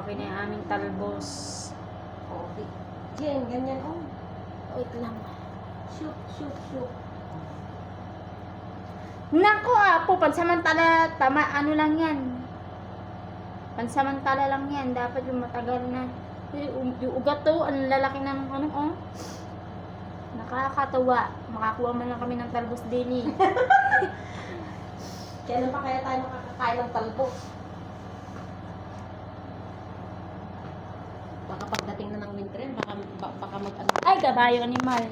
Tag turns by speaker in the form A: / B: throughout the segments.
A: lumaki na yung aming talbos.
B: Oh, di- Jen, ganyan oh.
A: Wait lang.
B: Shoot, shoot, shoot.
A: Nako, apo, pansamantala, tama, ano lang yan. Pansamantala lang yan. Dapat yung matagal na. Yung, yung ugat to, ang lalaki ng ano, oh. Nakakatawa. Makakuha man lang kami ng talbos din eh.
B: Kailan pa kaya tayo makakakain ng talbos? Baka pagdating na ng winter yan, baka, ba- baka mag ano,
A: Ay, kabayo animal.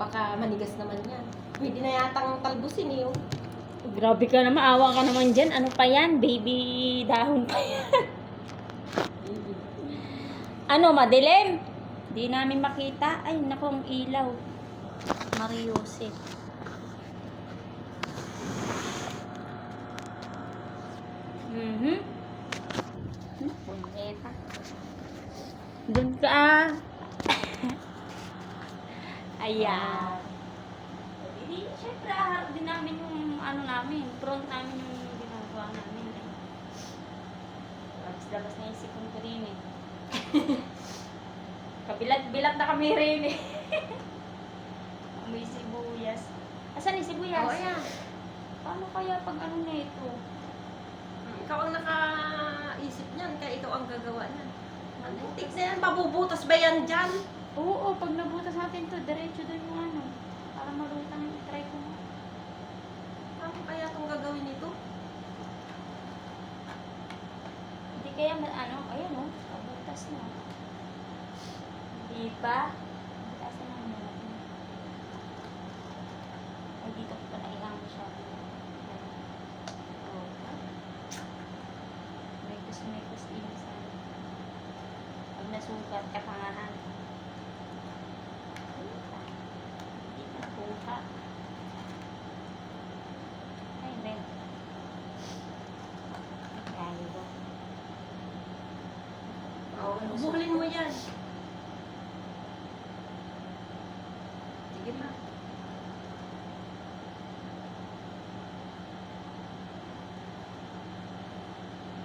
B: baka manigas naman yan. Pwede na yatang talbusin eh. oh.
A: Grabe ka na, maawa ka naman dyan. Ano pa yan? Baby dahon pa yan. ano, madilim? Di namin makita. Ay, naku, ang ilaw. Mariose. Ka. Ayan. Hindi, syempre, harap din namin yung ano namin, front namin yung ginagawa namin. Eh. Labas-labas na yung ko rin eh. Kabilat-bilat na kami rin eh. May sibuyas. Asan yung sibuyas?
B: Oo, ayan.
A: Paano kaya pag ano na ito?
B: Ikaw ang nakaisip niyan, kaya ikaw ang gagawa niyan. Ano, tignan yan, mabubutas ba yan dyan?
A: Oo, pag nabutas natin to, diretso doon yung ano. Para malutang yung try ko mo.
B: Ano kaya itong gagawin nito?
A: Hindi kaya, ano, ayan o, nabutas na. Di ba? Butas na lang natin. Ay, dito ko pala ilang masyado. Oh, may kus may kus din sa Pag nasugat ka pangahan. Hindi ka nakuha. Ay, Ben. Kaya ba?
B: Oo, buhulin mo yan. Sige na.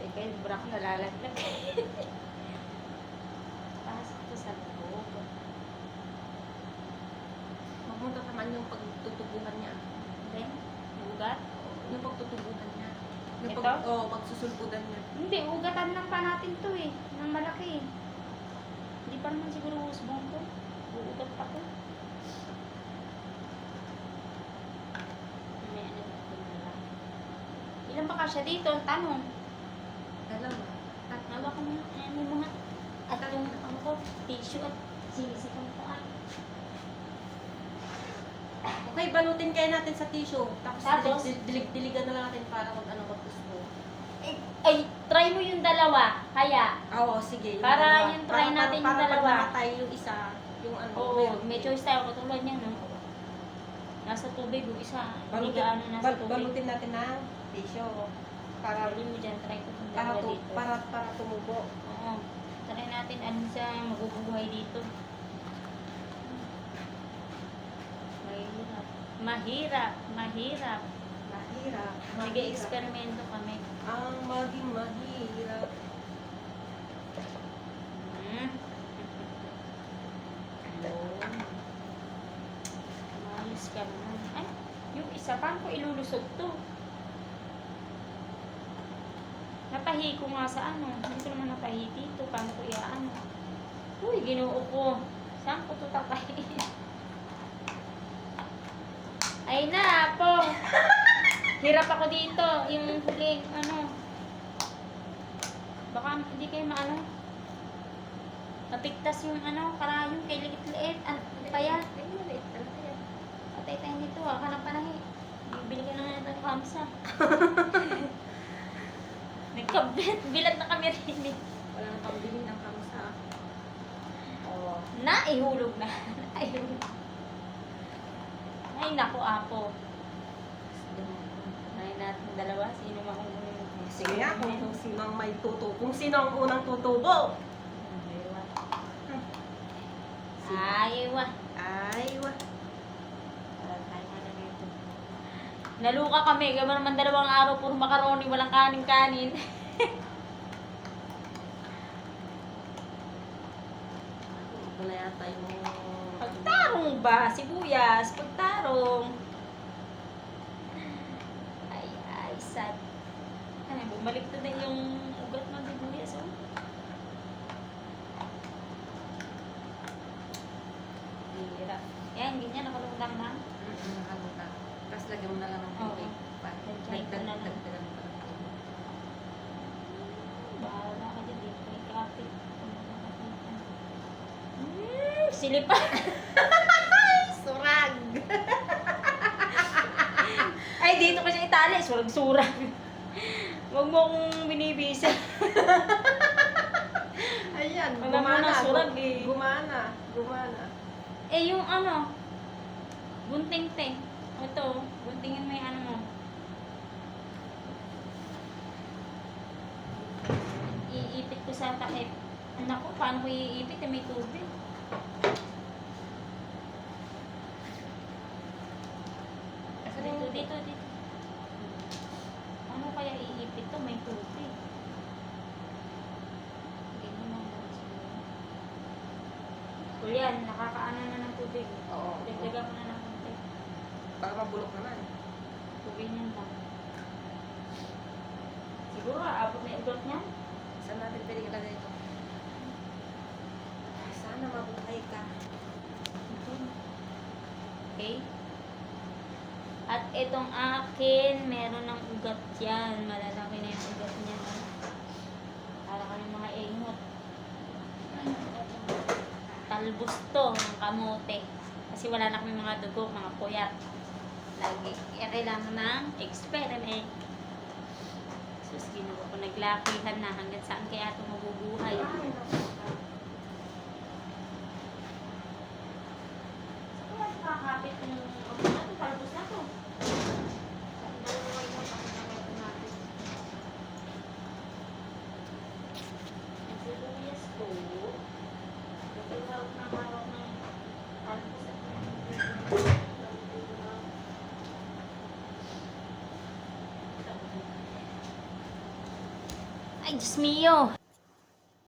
A: Teka, yung bra ko nalalaglag. Pasok to sa loob.
B: Mamunta naman yung pagtutubuhan niya.
A: Then, ugat.
B: Yung pagtutubuhan niya. Yung
A: Ito?
B: pag, oh, pagsusulpudan niya.
A: Hindi, ugatan lang pa natin to eh. Ng malaki. Hindi pa naman siguro husbong to. Uugat pa to. Ano. Ilan ba kasya dito? Tanong.
B: Dalawa.
A: At nawa ko na. Ayan yung mga at yung ano ko, tissue at sinisikong ko ay.
B: Okay, balutin kayo natin sa tissue. Tapos,
A: Tapos?
B: dilig- dilig- diligan na lang natin para mag ano magkusbo.
A: Ay, ay, try mo yung dalawa. Kaya,
B: Oo, sige.
A: Para
B: dalawa.
A: yung try
B: Para-
A: natin
B: para,
A: yung
B: para
A: dalawa.
B: Pag namatay yung isa, yung ano.
A: Oo,
B: meron
A: may choice tayo katulad niya, no? Nasa tubig, yung isa, hindi
B: Balutin,
A: gaano nasa
B: bal-
A: tubig.
B: balutin natin ng tissue. Para,
A: Sabi mo dyan, try ko itong
B: para,
A: dalawa
B: tu,
A: dito.
B: para, para tumubo.
A: Oo. Try natin ano sa magubuhay dito. Mahirap. Mahirap. Mahirap.
B: Mahirap.
A: Sige,
B: mahirap.
A: eksperimento kami.
B: Ang maging mahirap.
A: Hmm. Malis ka naman. Ay, yung isa, paano ko ilulusog to? Napahi ko nga sa ano. Hindi ko naman napahi dito. Paano ko iaan? Uy, ginoo ko. Saan ko to tapahi? Ay na, po. Hirap ako dito. Yung huling, ano. Baka hindi kayo maano. Napigtas yung ano, karayong kay liit-liit. Pa yan?
B: Ay, maliit na lang yan.
A: Patay tayo nito ah. Kanang panahi. Bibili ka na ng kamsa. Nagkabilat bilat na kami rin eh.
B: Wala na pambili ng kamsa. Oo.
A: Naihulog na. Naihulog. Ay, naku, apo. Ay natin dalawa. Sino mahulog?
B: Sige nga, kung, kung sino ang may tutubo. Kung sino ang unang tutubo.
A: Ayaw ah.
B: Ay, wa.
A: Naluka kami. Gama naman dalawang araw. Puro makaroni. Walang kanin-kanin.
B: yata yung...
A: Pagtarong ba? Sibuyas, pagtarong. Ay, ay, sad. Ano, bumalik to din yung ugat ng sibuyas, oh. Hira. Yan, ganyan, nakalungdang na.
B: Mm-mm, nakaluta. Tapos lagyan mo na lang ng tubig. Pa-
A: Lagyan ko na lang.
B: dagdagan mo pa ng tubig.
A: Bahala ka dyan, dito may kapit. Hmm, silipan.
B: Surag!
A: Ay, dito kasi itali. Surag-surag. Huwag mo akong binibisa.
B: Ayan,
A: Alam mo
B: gumana.
A: na, surag eh.
B: Gumana. Gumana.
A: Eh, yung ano, gunting te. Ito, guntingin mo yung ano mo. Iipit ko sa takip. Anak ko, paano ko iipit? Eh, may tubig.
B: Kasi
A: Dito, dito. Ano kaya iipit to? May tubig. Ganyan siguro. Kuya, nakakaano na ng tubig.
B: Oo.
A: Dagdagan mo na ng konti.
B: Baka mabulok naman.
A: Tubig niyan lang. Siguro, aabot na yung niya.
B: Saan natin pwede ilagay ito? Sana mabuhay ka.
A: Okay? Itong akin, meron ng ugat yan. Malalaki na yung ugat niya. Para kami mga ingot. Talbos to ng kamote. Kasi wala na kami mga dugo, mga puyat. Lagi. Kailangan ng experiment. Sus, ginawa ko. Naglakihan na hanggang saan kaya ito mabubuhay. Saan kaya nakakapit yung Mio!